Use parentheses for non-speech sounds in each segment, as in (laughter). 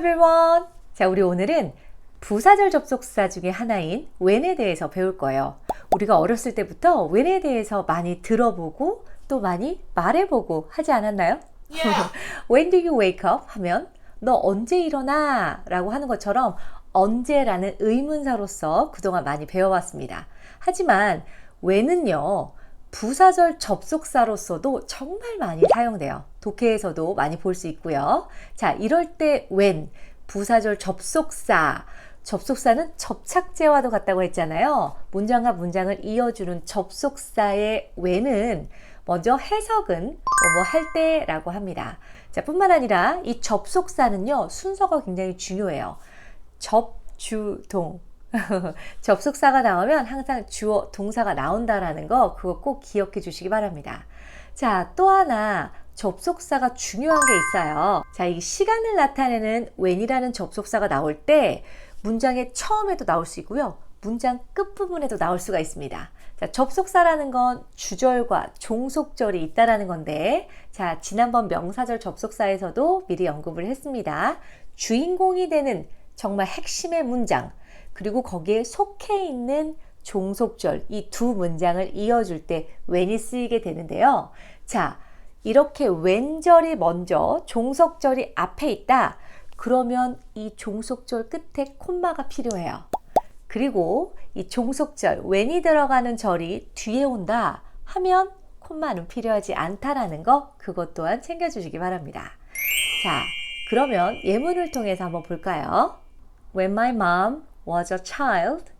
everyone. 자, 우리 오늘은 부사절 접속사 중에 하나인 when에 대해서 배울 거예요. 우리가 어렸을 때부터 when에 대해서 많이 들어보고 또 많이 말해보고 하지 않았나요? (laughs) When do you wake up? 하면 너 언제 일어나? 라고 하는 것처럼 언제라는 의문사로서 그동안 많이 배워왔습니다. 하지만 when은요, 부사절 접속사로서도 정말 많이 사용돼요. 독해에서도 많이 볼 수 있고요. 자, 이럴 때 when, 부사절 접속사, 접속사는 접착제와도 같다고 했잖아요. 문장과 문장을 이어주는 접속사의 when은 먼저 해석은 뭐뭐 할 때라고 합니다. 자, 뿐만 아니라 이 접속사는요, 순서가 굉장히 중요해요. 접, 주, 동. (laughs) 접속사가 나오면 항상 주어, 동사가 나온다라는 거, 그거 꼭 기억해 주시기 바랍니다. 자, 또 하나, 접속사가 중요한 게 있어요. 자, 이 시간을 나타내는 when이라는 접속사가 나올 때, 문장의 처음에도 나올 수 있고요. 문장 끝부분에도 나올 수가 있습니다. 자, 접속사라는 건 주절과 종속절이 있다라는 건데, 자, 지난번 명사절 접속사에서도 미리 언급을 했습니다. 주인공이 되는 정말 핵심의 문장, 그리고 거기에 속해 있는 종속절, 이 두 문장을 이어줄 때 when이 쓰이게 되는데요. 자, 이렇게 when절이 먼저 종속절이 앞에 있다. 그러면 이 종속절 끝에 콤마가 필요해요. 그리고 이 종속절, when이 들어가는 절이 뒤에 온다 하면 콤마는 필요하지 않다라는 거 그것 또한 챙겨주시기 바랍니다. 자, 그러면 예문을 통해서 한번 볼까요? When my mom was a child,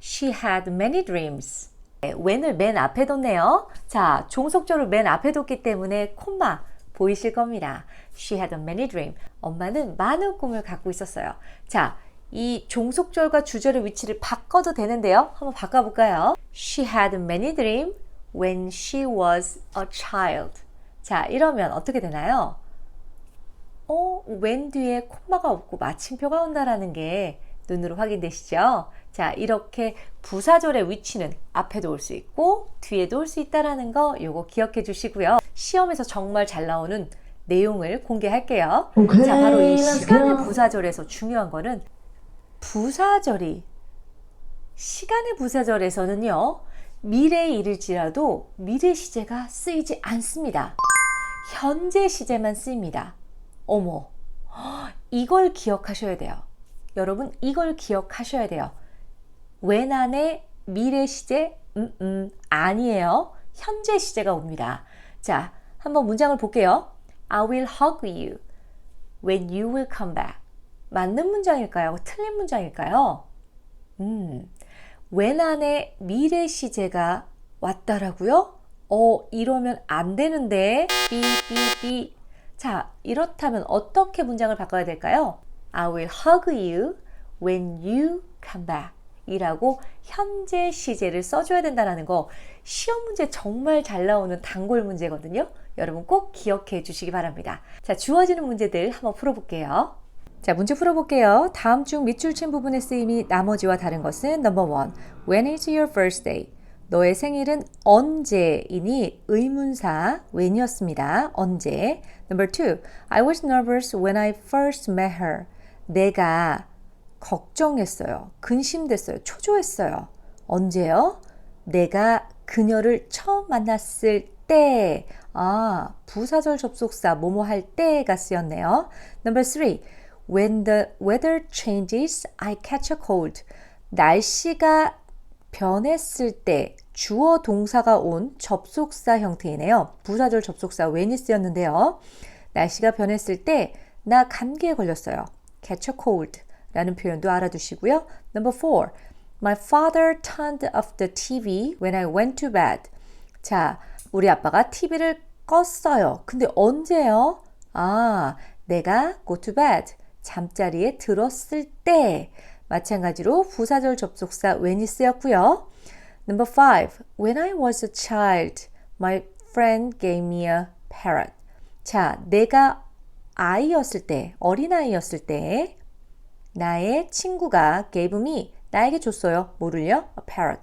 she had many dreams. 네, when을 맨 앞에 뒀네요. 자, 종속절을 맨 앞에 뒀기 때문에 콤마 보이실 겁니다. She had many dreams. 엄마는 많은 꿈을 갖고 있었어요. 자, 이 종속절과 주절의 위치를 바꿔도 되는데요. 한번 바꿔볼까요? She had many dreams when she was a child. 자, 이러면 어떻게 되나요? 어, when 뒤에 콤마가 없고 마침표가 온다라는 게 눈으로 확인되시죠? 자, 이렇게 부사절의 위치는 앞에도 올 수 있고 뒤에도 올 수 있다라는 거 요거 기억해 주시고요. 시험에서 정말 잘 나오는 내용을 공개할게요. 오케이, 자, 바로 이 시간의. 부사절에서 중요한 거는 부사절이 시간의 부사절에서는요. 미래에 이를지라도 미래 시제가 쓰이지 않습니다. 현재 시제만 쓰입니다. 어머. 이걸 기억하셔야 돼요. 여러분 이걸 기억하셔야 돼요. 안에 미래 시제 음, 음, 아니에요. 현재 시제가 옵니다. 자, 한번 문장을 볼게요. I will hug you when you will come back. 맞는 문장일까요? 틀린 문장일까요? 음, 안에 미래 시제가 왔다라고요? 어, 이러면 안 되는데. 삐, 삐, 삐. 자, 이렇다면 어떻게 문장을 바꿔야 될까요? I will hug you when you come back. 이라고 현재 시제를 써줘야 된다는 거 시험 문제 정말 잘 나오는 단골 문제거든요. 여러분 꼭 기억해 주시기 바랍니다. 자, 주어지는 문제들 한번 풀어볼게요. 자, 문제 풀어볼게요. 다음 중 밑줄 친 부분의 쓰임이 나머지와 다른 것은 number one. When is your first day? 너의 생일은 언제이니 의문사 when이었습니다. 언제. Number two. I was nervous when I first met her. 내가 걱정했어요. 근심됐어요. 초조했어요. 언제요? 내가 그녀를 처음 만났을 때. 아, 부사절 접속사 뭐뭐 할 때가 쓰였네요. Number three. When the weather changes, I catch a cold. 날씨가 변했을 때 주어 동사가 온 접속사 형태이네요. 부사절 접속사 쓰였는데요. 날씨가 변했을 때 나 감기에 걸렸어요. catch a cold 라는 표현도 알아두시고요. Number four. My father turned off the TV when I went to bed. 자, 우리 아빠가 TV를 껐어요. 근데 언제요? 아, 내가 go to bed. 잠자리에 들었을 때. 마찬가지로 부사절 접속사 쓰였고요. Number five. When I was a child, my friend gave me a parrot. 자, 내가 아이였을 때, 어린아이였을 때, 나의 친구가 gave me, 나에게 줬어요. 뭐를요? A parrot.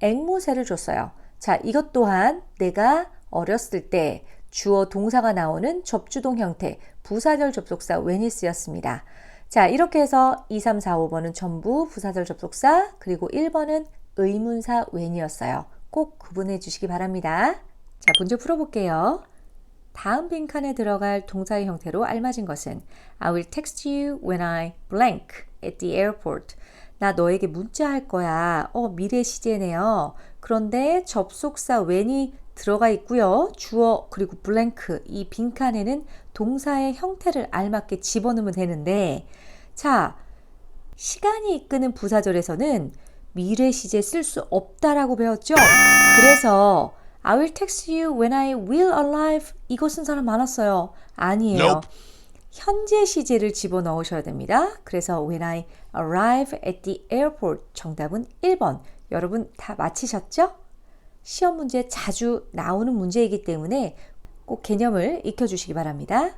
앵무새를 줬어요. 자, 이것 또한 내가 어렸을 때 주어 동사가 나오는 접주동 형태 부사절 접속사 when이쓰였습니다. 자, 이렇게 해서 2, 3, 4, 5번은 전부 부사절 접속사 그리고 1번은 의문사 when이었어요. 꼭 구분해 주시기 바랍니다. 자, 문제 풀어볼게요. 다음 빈칸에 들어갈 동사의 형태로 알맞은 것은 I will text you when I blank at the airport. 나 너에게 문자할 거야. 어, 미래 시제네요. 그런데 접속사 when이 들어가 있고요. 주어 그리고 blank 이 빈칸에는 동사의 형태를 알맞게 집어넣으면 되는데 자, 시간이 이끄는 부사절에서는 미래 시제 쓸 수 없다라고 배웠죠? 그래서 I will text you when I will arrive 이거 쓴 사람 많았어요. 아니에요. Nope. 현재 시제를 집어넣으셔야 됩니다. 그래서 when I arrive at the airport 정답은 1번. 여러분 다 맞히셨죠? 시험 문제 자주 나오는 문제이기 때문에 꼭 개념을 익혀주시기 바랍니다.